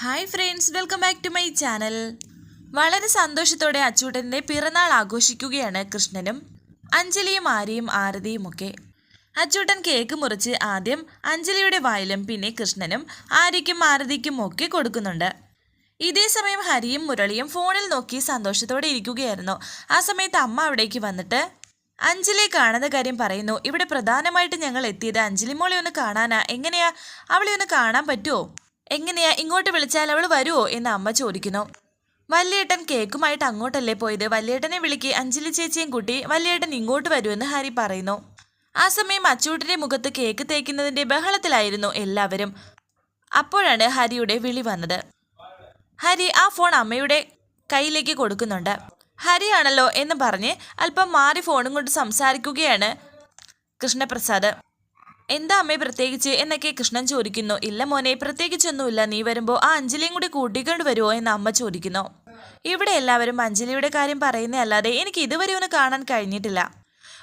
Hi friends welcome back to my channel വളരെ സന്തോഷത്തോടെ അച്ചൂട്ടന്റെ പിറന്നാൾ ആഘോഷിക്കുകയാണ് കൃഷ്ണനും അഞ്ജലിയും ആര്യയും ആരതിയും ഒക്കെ. അച്ചൂട്ടൻ കേക്ക് മുറിച്ച് ആദ്യം അഞ്ജലിയുടെ വായിലും പിന്നെ കൃഷ്ണനും ആര്യയ്ക്കും ആരതിക്കും ഒക്കെ കൊടുക്കുന്നുണ്ട്. ഇതേ സമയം ഹരിയും മുരളിയും ഫോണിൽ നോക്കി സന്തോഷത്തോടെ ഇരിക്കുകയായിരുന്നു. ആ സമയത്ത് അമ്മ അവിടേക്ക് വന്നിട്ട് അഞ്ജലി കാണുന്ന കാര്യം പറയുന്നു. ഇവിടെ പ്രധാനമായിട്ട് ഞങ്ങൾ എത്തിയത് അഞ്ജലി മോളെ ഒന്ന് കാണാനാ. എങ്ങനെയാ? അവളെ ഒന്ന് കാണാൻ പറ്റുമോ എങ്ങനെയാ ഇങ്ങോട്ട് വിളിച്ചാൽ അവൾ വരുമോ എന്ന് അമ്മ ചോദിക്കുന്നു. വല്യേട്ടൻ കേക്കുമായിട്ട് അങ്ങോട്ടല്ലേ പോയത്? വല്യേട്ടനെ വിളിക്ക്. അഞ്ജലി ചേച്ചിയും കൂട്ടി വല്യേട്ടൻ ഇങ്ങോട്ട് വരുമെന്ന് ഹരി പറയുന്നു. ആ സമയം അച്ചൂട്ടിന്റെ മുഖത്ത് കേക്ക് തേക്കുന്നതിന്റെ ബഹളത്തിലായിരുന്നു എല്ലാവരും. അപ്പോഴാണ് ഹരിയുടെ വിളി വന്നത്. ഹരി ആ ഫോൺ അമ്മയുടെ കയ്യിലേക്ക് കൊടുക്കുന്നുണ്ട്. ഹരിയാണല്ലോ എന്ന് പറഞ്ഞ് അല്പം മാറി ഫോണും കൊണ്ട് സംസാരിക്കുകയാണ് കൃഷ്ണപ്രസാദ്. എന്താ അമ്മേ പ്രത്യേകിച്ച്? എന്നൊക്കെ കൃഷ്ണൻ ചോദിക്കുന്നു. ഇല്ല മോനെ പ്രത്യേകിച്ചൊന്നുമില്ല. നീ വരുമ്പോ ആ അഞ്ജലിയും കൂടി കൂട്ടിക്കൊണ്ട് വരുമോ എന്ന് അമ്മ ചോദിക്കുന്നു. ഇവിടെ എല്ലാവരും അഞ്ജലിയുടെ കാര്യം പറയുന്നതല്ലാതെ എനിക്ക് ഇതുവരെ ഒന്ന് കാണാൻ കഴിഞ്ഞിട്ടില്ല.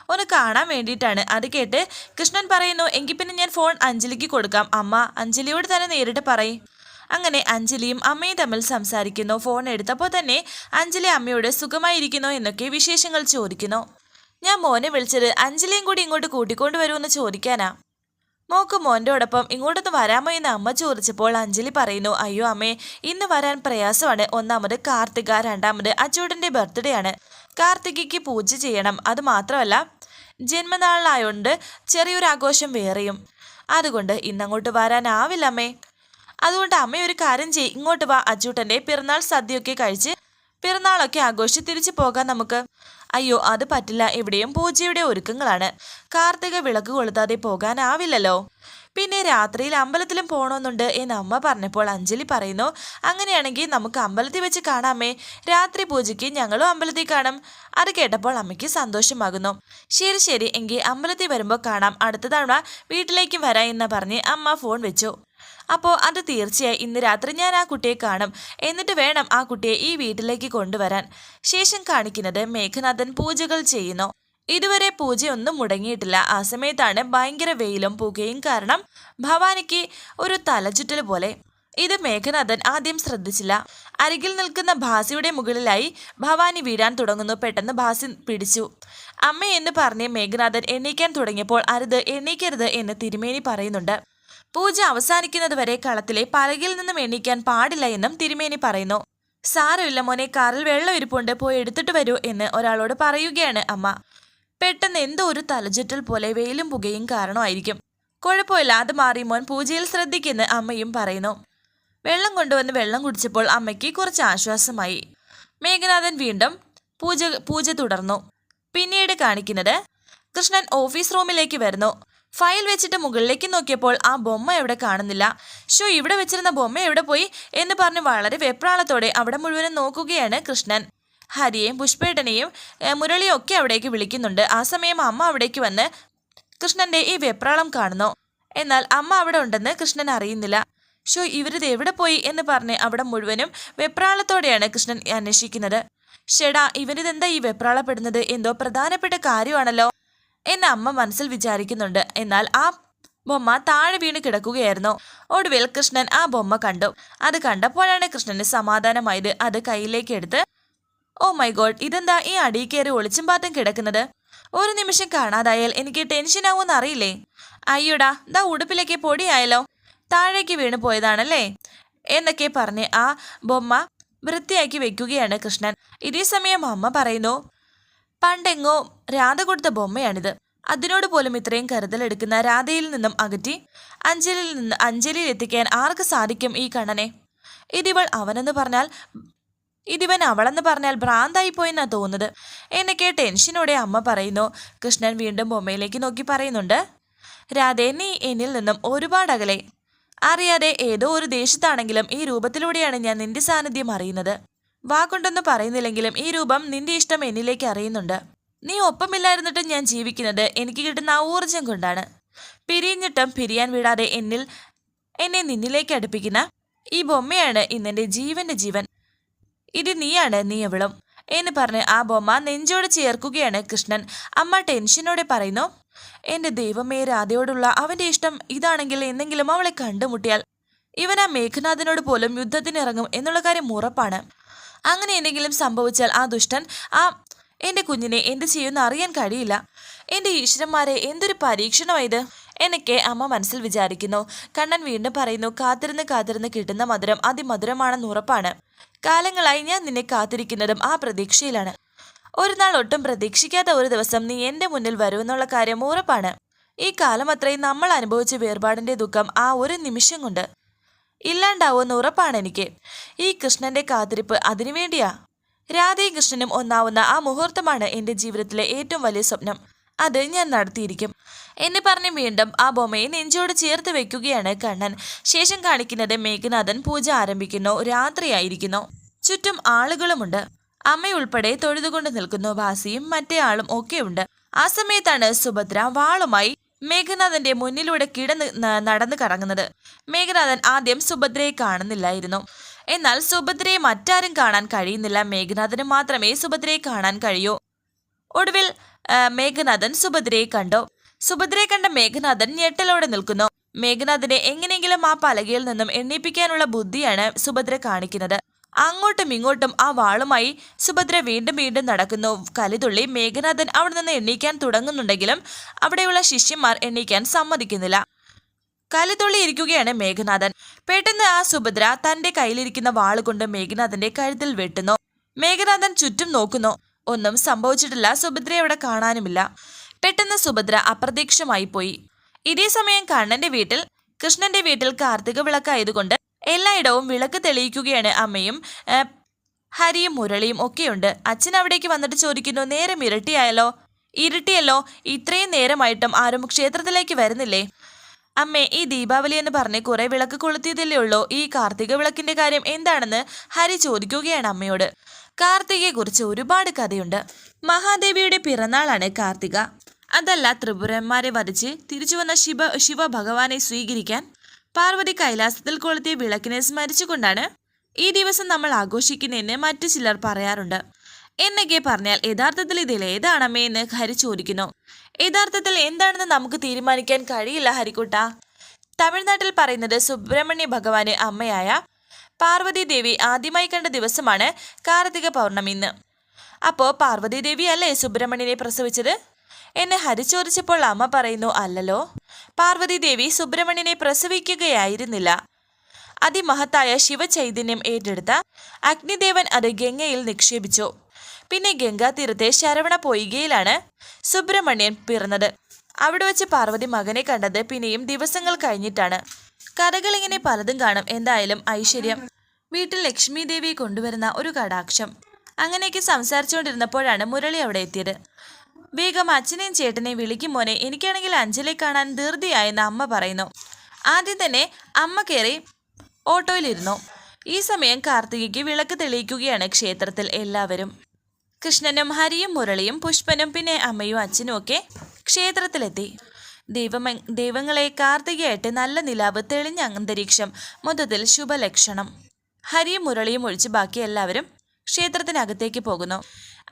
ഒന്ന് കാണാൻ വേണ്ടിയിട്ടാണ്. അത് കേട്ട് കൃഷ്ണൻ പറയുന്നു എങ്കിൽ പിന്നെ ഞാൻ ഫോൺ അഞ്ജലിക്ക് കൊടുക്കാം. അമ്മ അഞ്ജലിയോട് തന്നെ നേരിട്ട് പറയും. അങ്ങനെ അഞ്ജലിയും അമ്മയും തമ്മിൽ സംസാരിക്കുന്നു. ഫോൺ എടുത്തപ്പോൾ തന്നെ അഞ്ജലി അമ്മയോട് സുഖമായിരിക്കുന്നു എന്നൊക്കെ വിശേഷങ്ങൾ ചോദിക്കുന്നു. ഞാൻ മോനെ വിളിച്ചത് അഞ്ജലിയും കൂടി ഇങ്ങോട്ട് കൂട്ടിക്കൊണ്ടുവരുമെന്ന് ചോദിക്കാനാ. മോക്ക് മോന്റെയോടൊപ്പം ഇങ്ങോട്ടൊന്ന് വരാമോ എന്ന് അമ്മ ചോദിച്ചപ്പോൾ അഞ്ജലി പറയുന്നു അയ്യോ അമ്മേ ഇന്ന് വരാൻ പ്രയാസമാണ്. ഒന്നാമത് കാർത്തിക രണ്ടാമത് അച്ചൂടന്റെ ബർത്ത്ഡേ ആണ്. കാർത്തികയ്ക്ക് പൂജ ചെയ്യണം. അത് മാത്രമല്ല ജന്മനാളിലായോണ്ട് ചെറിയൊരു ആഘോഷം വേറെയും. അതുകൊണ്ട് ഇന്നങ്ങോട്ട് വരാനാവില്ല അമ്മേ അതുകൊണ്ട് അമ്മ ഒരു കാര്യം ചെയ്യ് ഇങ്ങോട്ട് വാ അച്ചൂട്ടന്റെ പിറന്നാൾ സദ്യയൊക്കെ കഴിച്ച് പിറന്നാളൊക്കെ ആഘോഷിച്ച് തിരിച്ചു പോകാം നമുക്ക് അയ്യോ അത് പറ്റില്ല. ഇവിടെയും പൂജയുടെ ഒരുക്കങ്ങളാണ്. കാർത്തിക വിളക്ക് കൊളുത്താതെ പോകാനാവില്ലല്ലോ. പിന്നെ രാത്രിയിൽ അമ്പലത്തിലും പോകണമെന്നുണ്ട് എന്ന് അമ്മ പറഞ്ഞപ്പോൾ അഞ്ജലി പറയുന്നു അങ്ങനെയാണെങ്കിൽ നമുക്ക് അമ്പലത്തിൽ വെച്ച് കാണാമേ. രാത്രി പൂജയ്ക്ക് ഞങ്ങളും അമ്പലത്തിൽ കാണും. അത് കേട്ടപ്പോൾ അമ്മയ്ക്ക് സന്തോഷമാകുന്നു. ശരി ശരി. എങ്കിൽ അമ്പലത്തിൽ വരുമ്പോൾ കാണാം. അടുത്ത തവണ വീട്ടിലേക്കും വരാം എന്ന് പറഞ്ഞ് അമ്മ ഫോൺ വെച്ചു. അപ്പോൾ അത് തീർച്ചയായും ഇന്ന് രാത്രി ഞാൻ ആ കുട്ടിയെ കാണും. എന്നിട്ട് വേണം ആ കുട്ടിയെ ഈ വീട്ടിലേക്ക് കൊണ്ടുവരാൻ. ശേഷം കാണിക്കുന്നത് മേഘനാഥൻ പൂജകൾ ചെയ്യുന്നു. ഇതുവരെ പൂജയൊന്നും മുടങ്ങിയിട്ടില്ല. ആ സമയത്താണ് ഭയങ്കര വെയിലും പുകയും കാരണം ഭവാനിക്ക് ഒരു തലചുറ്റൽ പോലെ. ഇത് മേഘനാഥൻ ആദ്യം ശ്രദ്ധിച്ചില്ല. അരികിൽ നിൽക്കുന്ന ഭാസിയുടെ മുകളിലായി ഭവാനി വീഴാൻ തുടങ്ങുന്നു. പെട്ടെന്ന് ഭാസി പിടിച്ചു. അമ്മ എന്ന് പറഞ്ഞ് മേഘനാഥൻ എണ്ണീക്കാൻ തുടങ്ങിയപ്പോൾ അരുത് എണ്ണീക്കരുത് എന്ന് തിരുമേനി പറയുന്നുണ്ട്. പൂജ അവസാനിക്കുന്നതുവരെ കളത്തിലെ പലകിൽ നിന്നും എണീക്കാൻ പാടില്ല എന്നും തിരുമേനി പറയുന്നു. സാരമില്ല മോനെ കാറിൽ വെള്ളം ഇരിപ്പുണ്ട് പോയി എടുത്തിട്ട് വരൂ എന്ന് ഒരാളോട് പറയുകയാണ് അമ്മ. പെട്ടെന്ന് എന്തോ ഒരു തലചുറ്റൽ പോലെ വെയിലും പുകയും കാരണമായിരിക്കും. കുഴപ്പമില്ല അത് മാറി മോൻ പൂജയിൽ ശ്രദ്ധിക്കുന്ന അമ്മയും പറയുന്നു. വെള്ളം കൊണ്ടുവന്ന് വെള്ളം കുടിച്ചപ്പോൾ അമ്മയ്ക്ക് കുറച്ച് ആശ്വാസമായി. മേഘനാഥൻ വീണ്ടും പൂജ പൂജ തുടർന്നു. പിന്നീട് കാണിക്കുന്നത് കൃഷ്ണൻ ഓഫീസ് റൂമിലേക്ക് വരുന്നു. ഫയൽ വെച്ചിട്ട് മുകളിലേക്ക് നോക്കിയപ്പോൾ ആ ബൊമ്മ എവിടെ കാണുന്നില്ല. ഷോ ഇവിടെ വെച്ചിരുന്ന ബൊമ്മ എവിടെ പോയി? എന്ന് പറഞ്ഞ് വളരെ വെപ്രാളത്തോടെ അവിടെ മുഴുവനും നോക്കുകയാണ് കൃഷ്ണൻ. ഹരിയെയും പുഷ്പേട്ടനെയും മുരളിയും ഒക്കെ അവിടേക്ക് വിളിക്കുന്നുണ്ട്. ആ സമയം അമ്മ അവിടേക്ക് വന്ന് കൃഷ്ണന്റെ ഈ വെപ്രാളം കാണുന്നു. എന്നാൽ അമ്മ അവിടെ ഉണ്ടെന്ന് കൃഷ്ണൻ അറിയുന്നില്ല. ഷോ ഇവരിത് എവിടെ പോയി? എന്ന് പറഞ്ഞ് അവിടെ മുഴുവനും വെപ്രാളത്തോടെയാണ് കൃഷ്ണൻ അന്വേഷിക്കുന്നത്. ഷെടാ ഇവരിതെന്താ ഈ വെപ്രാളപ്പെടുന്നത്? എന്തോ പ്രധാനപ്പെട്ട കാര്യമാണല്ലോ. എന്ന് അമ്മ മനസ്സിൽ വിചാരിക്കുന്നുണ്ട്. എന്നാൽ ആ ബൊമ്മ താഴെ വീണ് കിടക്കുകയായിരുന്നു. ഒടുവിൽ കൃഷ്ണൻ ആ ബൊമ്മ കണ്ടു. അത് കണ്ടപ്പോഴാണ് കൃഷ്ണന് സമാധാനമായത്. അത് കയ്യിലേക്ക് എടുത്ത് ഓ മൈ ഗോഡ് ഇതെന്താ ഈ അടിയിൽ കയറി ഒളിച്ചും പാത്തും കിടക്കുന്നത്? ഒരു നിമിഷം കാണാതായാൽ എനിക്ക് ടെൻഷൻ ആവുമെന്ന് അറിയില്ലേ? അയ്യോടാ ദാ ഉടുപ്പിലേക്ക് പൊടിയായല്ലോ. താഴേക്ക് വീണു പോയതാണല്ലേ? എന്നൊക്കെ പറഞ്ഞ് ആ ബൊമ്മ വൃത്തിയാക്കി വെക്കുകയാണ് കൃഷ്ണൻ. ഇതേ സമയം അമ്മ പറയുന്നു പണ്ടെങ്ങോ രാധ കൊടുത്ത ബൊമ്മയാണിത്. അതിനോട് പോലും ഇത്രയും കരുതലെടുക്കുന്ന രാധയിൽ നിന്നും അകറ്റി അഞ്ജലിയിൽ നിന്ന് അഞ്ജലിയിൽ എത്തിക്കാൻ ആർക്ക് സാധിക്കും ഈ കണ്ണനെ? ഇതിവൾ അവനെന്ന് പറഞ്ഞാൽ ഇതിവൻ അവളെന്ന് പറഞ്ഞാൽ ഭ്രാന്തായി പോയെന്നാ തോന്നുന്നത്. എന്നൊക്കെ ടെൻഷനോടെ അമ്മ പറയുന്നു കൃഷ്ണൻ വീണ്ടും ബൊമ്മയിലേക്ക് നോക്കി പറയുന്നുണ്ട്. രാധേ നീ എന്നിൽ നിന്നും ഒരുപാട് അകലെ. അറിയാതെ ഏതോ ഒരു ദേശത്താണെങ്കിലും ഈ രൂപത്തിലൂടെയാണ് ഞാൻ നിന്റെ സാന്നിധ്യം അറിയുന്നത്. വാക്കൊണ്ടൊന്നും പറയുന്നില്ലെങ്കിലും ഈ രൂപം നിന്റെ ഇഷ്ടം എന്നിലേക്ക് അറിയുന്നുണ്ട്. നീ ഒപ്പമില്ലായിരുന്നിട്ടും ഞാൻ ജീവിക്കുന്നത് എനിക്ക് കിട്ടുന്ന ആ ഊർജം കൊണ്ടാണ്. പിരിഞ്ഞിട്ടും പിരിയാൻ വിടാതെ എന്നിൽ എന്നെ നിന്നിലേക്ക് അടുപ്പിക്കുന്ന ഈ ബൊമ്മയാണ് ഇന്നെന്റെ ജീവന്റെ ജീവൻ. ഇത് നീയാണ് നീ എവളും. എന്ന് പറഞ്ഞ് ആ ബൊമ്മ നെഞ്ചോട് ചേർക്കുകയാണ് കൃഷ്ണൻ. അമ്മ ടെൻഷനോടെ പറയുന്നു എന്റെ ദൈവമേ രാധയോടുള്ള അവന്റെ ഇഷ്ടം ഇതാണെങ്കിൽ എന്തെങ്കിലും അവളെ കണ്ടുമുട്ടിയാൽ ഇവൻ ആ മേഘനാഥനോട് പോലും യുദ്ധത്തിനിറങ്ങും എന്നുള്ള കാര്യം ഉറപ്പാണ്. അങ്ങനെ എന്തെങ്കിലും സംഭവിച്ചാൽ ആ ദുഷ്ടൻ ആ എന്റെ കുഞ്ഞിനെ എന്ത് ചെയ്യുമെന്ന് അറിയാൻ കഴിയില്ല. എന്റെ ഈശ്വരന്മാരെ എന്തൊരു പരീക്ഷണമായത്? എന്നൊക്കെ അമ്മ മനസ്സിൽ വിചാരിക്കുന്നു. കണ്ണൻ വീണ്ടും പറയുന്നു കാത്തിരുന്ന് കാത്തിരുന്ന് കിട്ടുന്ന മധുരം അതിമധുരമാണെന്ന് ഉറപ്പാണ്. കാലങ്ങളായി ഞാൻ നിന്നെ കാത്തിരിക്കുന്നതും ആ പ്രതീക്ഷയിലാണ്. ഒരു നാൾ ഒട്ടും പ്രതീക്ഷിക്കാത്ത ഒരു ദിവസം നീ എന്റെ മുന്നിൽ വരുമെന്നുള്ള കാര്യം ഉറപ്പാണ്. ഈ കാലം അത്രയും നമ്മൾ അനുഭവിച്ച വേർപാടിന്റെ ദുഃഖം ആ ഒരു നിമിഷം കൊണ്ട്. ഇല്ലാണ്ടാവുമെന്ന് ഉറപ്പാണ് എനിക്ക്. ഈ കൃഷ്ണന്റെ കാത്തിരിപ്പ് അതിനുവേണ്ടിയാ രാധയും കൃഷ്ണനും ഒന്നാവുന്ന ആ മുഹൂർത്തമാണ് എന്റെ ജീവിതത്തിലെ ഏറ്റവും വലിയ സ്വപ്നം. അത് ഞാൻ നടത്തിയിരിക്കും. എന്ന് പറഞ്ഞ് വീണ്ടും ആ ബൊമ്മയെ നെഞ്ചോട് ചേർത്ത് വെക്കുകയാണ് കണ്ണൻ. ശേഷം കാണിക്കുന്നത് മേഘനാഥൻ പൂജ ആരംഭിക്കുന്നു. രാത്രിയായിരിക്കുന്നു. ചുറ്റും ആളുകളുമുണ്ട്. അമ്മയുൾപ്പെടെ തൊഴുതുകൊണ്ട് നിൽക്കുന്നു ഭാസിയും മറ്റേ ആളും ഒക്കെയുണ്ട്. ആ സമയത്താണ് സുഭദ്ര വാളുമായി മേഘനാഥന്റെ മുന്നിലൂടെ കിടന്ന് നടന്നു കറങ്ങുന്നത്. മേഘനാഥൻ ആദ്യം സുഭദ്രയെ കാണുന്നില്ലായിരുന്നു. എന്നാൽ സുഭദ്രയെ മറ്റാരും കാണാൻ കഴിയുന്നില്ല. മേഘനാഥന് മാത്രമേ സുഭദ്രയെ കാണാൻ കഴിയൂ. ഒടുവിൽ മേഘനാഥൻ സുഭദ്രയെ കണ്ടു. സുഭദ്രയെ കണ്ട മേഘനാഥൻ ഞെട്ടലോടെ നിൽക്കുന്നു. മേഘനാഥനെ എങ്ങനെയെങ്കിലും ആ പലകയിൽ നിന്നും എണ്ണിപ്പിക്കാനുള്ള ബുദ്ധിയാണ് സുഭദ്ര കാണിക്കുന്നത്. അങ്ങോട്ടും ഇങ്ങോട്ടും ആ വാളുമായി സുഭദ്ര വീണ്ടും വീണ്ടും നടക്കുന്നു. കലിതുള്ളി മേഘനാഥൻ അവിടെ നിന്ന് എണ്ണീക്കാൻ തുടങ്ങുന്നുണ്ടെങ്കിലും അവിടെയുള്ള ശിഷ്യന്മാർ എണ്ണീക്കാൻ സമ്മതിക്കുന്നില്ല. കലിതുള്ളി ഇരിക്കുകയാണ് മേഘനാഥൻ. പെട്ടെന്ന് ആ സുഭദ്ര തന്റെ കയ്യിലിരിക്കുന്ന വാളുകൊണ്ട് മേഘനാഥന്റെ കഴുത്തിൽ വെട്ടുന്നു. മേഘനാഥൻ ചുറ്റും നോക്കുന്നു. ഒന്നും സംഭവിച്ചിട്ടില്ല സുഭദ്രയെ അവിടെ കാണാനുമില്ല. പെട്ടെന്ന് സുഭദ്ര അപ്രത്യക്ഷമായി പോയി. ഇതേ സമയം കണ്ണന്റെ വീട്ടിൽ കൃഷ്ണന്റെ വീട്ടിൽ കാർത്തിക വിളക്കായതുകൊണ്ട് എല്ലായിടവും വിളക്ക് തെളിയിക്കുകയാണ് അമ്മയും ഹരിയും മുരളിയും ഒക്കെയുണ്ട്. അച്ഛൻ അവിടേക്ക് വന്നിട്ട് ചോദിക്കുന്നു നേരം ഇരട്ടിയായല്ലോ? ഇരുട്ടിയല്ലോ? ഇത്രയും നേരമായിട്ടും ആരും ക്ഷേത്രത്തിലേക്ക് വരുന്നില്ലേ? അമ്മേ ഈ ദീപാവലി എന്ന് പറഞ്ഞ് കുറെ വിളക്ക് കൊളുത്തിയതല്ലേ ഉള്ളൂ. ഈ കാർത്തിക വിളക്കിന്റെ കാര്യം എന്താണെന്ന് ഹരി ചോദിക്കുകയാണ് അമ്മയോട്. കാർത്തികയെ കുറിച്ച് ഒരുപാട് കഥയുണ്ട്. മഹാദേവിയുടെ പിറന്നാളാണ് കാർത്തിക. അതല്ല ത്രിപുരന്മാരെ വധിച്ച് തിരിച്ചു വന്ന ശിവ ശിവ ഭഗവാനെ സ്വീകരിക്കാൻ പാർവതി കൈലാസത്തിൽ കൊളുത്തിയ വിളക്കിനെ സ്മരിച്ചുകൊണ്ടാണ് ഈ ദിവസം നമ്മൾ ആഘോഷിക്കുന്നതെന്ന് മറ്റു ചിലർ പറയാറുണ്ട്. എന്നൊക്കെ പറഞ്ഞാൽ യഥാർത്ഥത്തിൽ ഇതിൽ ഏതാണമ്മേ എന്ന് ഹരി ചോദിക്കുന്നു. യഥാർത്ഥത്തിൽ എന്താണെന്ന് നമുക്ക് തീരുമാനിക്കാൻ കഴിയില്ല ഹരിക്കുട്ട. തമിഴ്നാട്ടിൽ പറയുന്നത് സുബ്രഹ്മണ്യ ഭഗവാന് അമ്മയായ പാർവതി ദേവി ആദ്യമായി കണ്ട ദിവസമാണ് കാർത്തിക പൗർണമി ഇന്ന്. അപ്പോ പാർവതി ദേവി അല്ലേ സുബ്രഹ്മണ്യനെ പ്രസവിച്ചത്? എന്നെ ഹരിച്ചോദിച്ചപ്പോൾ അമ്മ പറയുന്നു അല്ലല്ലോ പാർവതി ദേവി സുബ്രഹ്മണ്യനെ പ്രസവിക്കുകയായിരുന്നില്ല. അതിമഹത്തായ ശിവചൈതന്യം ഏറ്റെടുത്ത അഗ്നിദേവൻ അത് ഗംഗയിൽ നിക്ഷേപിച്ചു. പിന്നെ ഗംഗാതീരത്തെ ശരവണ പൊയ്കയിലാണ് സുബ്രഹ്മണ്യൻ പിറന്നത്. അവിടെ വെച്ച് പാർവതി മകനെ കണ്ടത് പിന്നെയും ദിവസങ്ങൾ കഴിഞ്ഞിട്ടാണ്. കഥകൾ ഇങ്ങനെ പലതും കാണും. എന്തായാലും ഐശ്വര്യം. വീട്ടിൽ ലക്ഷ്മി ദേവിയെ കൊണ്ടുവരുന്ന ഒരു കടാക്ഷം. അങ്ങനെയൊക്കെ സംസാരിച്ചുകൊണ്ടിരുന്നപ്പോഴാണ് മുരളി അവിടെ എത്തിയത്. വേഗം അച്ഛനെയും ചേട്ടനെയും വിളിക്കും മോനെ. എനിക്കാണെങ്കിൽ അഞ്ജലി കാണാൻ ധൃതിയായെന്ന് അമ്മ പറയുന്നു. ആദ്യം തന്നെ അമ്മ കയറി ഓട്ടോയിലിരുന്നു. ഈ സമയം കാർത്തികയ്ക്ക് വിളക്ക് തെളിയിക്കുകയാണ് ക്ഷേത്രത്തിൽ എല്ലാവരും. കൃഷ്ണനും ഹരിയും മുരളിയും പുഷ്പനും പിന്നെ അമ്മയും അച്ഛനും ഒക്കെ ക്ഷേത്രത്തിലെത്തി. ദൈവമ ദൈവങ്ങളെ കാർത്തികയായിട്ട് നല്ല നിലാവ് തെളിഞ്ഞ അന്തരീക്ഷം മൊത്തത്തിൽ ശുഭലക്ഷണം. ഹരിയും മുരളിയും ഒഴിച്ച് ബാക്കി എല്ലാവരും ക്ഷേത്രത്തിനകത്തേക്ക് പോകുന്നു.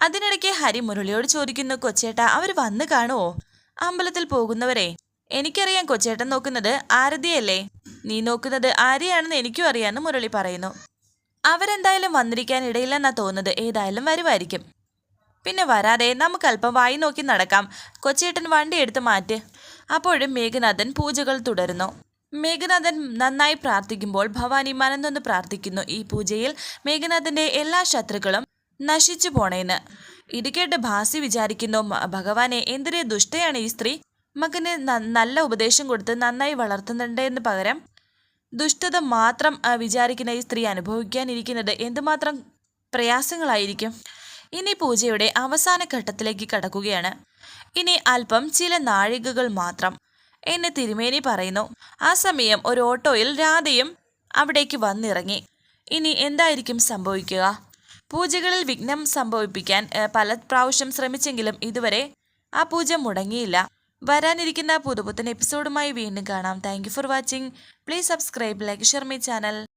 അതിനിടയ്ക്ക് ഹരി മുരളിയോട് ചോദിക്കുന്നു കൊച്ചേട്ട അവർ വന്നു കാണുവോ? അമ്പലത്തിൽ പോകുന്നവരെ എനിക്കറിയാം കൊച്ചേട്ടൻ നോക്കുന്നത് ആരതിയല്ലേ. നീ നോക്കുന്നത് ആരെയാണെന്ന് എനിക്കും അറിയാമെന്ന് മുരളി പറയുന്നു. അവരെന്തായാലും വന്നിരിക്കാൻ ഇടയില്ലെന്നാ തോന്നുന്നത്. ഏതായാലും വരുമായിരിക്കും. പിന്നെ വരാതെ നമുക്ക് അല്പം വായി നോക്കി നടക്കാം. കൊച്ചേട്ടൻ വണ്ടി എടുത്ത് മാറ്റ്. അപ്പോഴും മേഘനാഥൻ പൂജകൾ തുടരുന്നു. മേഘനാഥൻ നന്നായി പ്രാർത്ഥിക്കുമ്പോൾ ഭവാനി മനന്നൊന്ന് പ്രാർത്ഥിക്കുന്നു. ഈ പൂജയിൽ മേഘനാഥന്റെ എല്ലാ ശത്രുക്കളും നശിച്ചു പോണേന്ന്. ഇത് കേട്ട് ഭാസി വിചാരിക്കുന്നു ഭഗവാനെ എന്തിനെ ദുഷ്ടയാണ് ഈ സ്ത്രീ? മകന് നല്ല ഉപദേശം കൊടുത്ത് നന്നായി വളർത്തുന്നുണ്ടെന്ന് പകരം ദുഷ്ടത മാത്രം വിചാരിക്കുന്ന ഈ സ്ത്രീ അനുഭവിക്കാനിരിക്കുന്നത് എന്തുമാത്രം പ്രയാസങ്ങളായിരിക്കും? ഇനി പൂജയുടെ അവസാന ഘട്ടത്തിലേക്ക് കടക്കുകയാണ്. ഇനി അല്പം ചില നാഴികകൾ മാത്രം. എന്ന് തിരുമേനി പറയുന്നു. ആ സമയം ഒരു ഓട്ടോയിൽ രാധയും അവിടേക്ക് വന്നിറങ്ങി. ഇനി എന്തായിരിക്കും സംഭവിക്കുക? പൂജകളിൽ വിഘ്നം സംഭവിപ്പിക്കാൻ പല പ്രാവശ്യം ശ്രമിച്ചെങ്കിലും ഇതുവരെ ആ പൂജ മുടങ്ങിയില്ല. വരാനിരിക്കുന്ന പുതുപുത്തൻ എപ്പിസോഡുമായി വീണ്ടും കാണാം. Thank for watching please subscribe like share my channel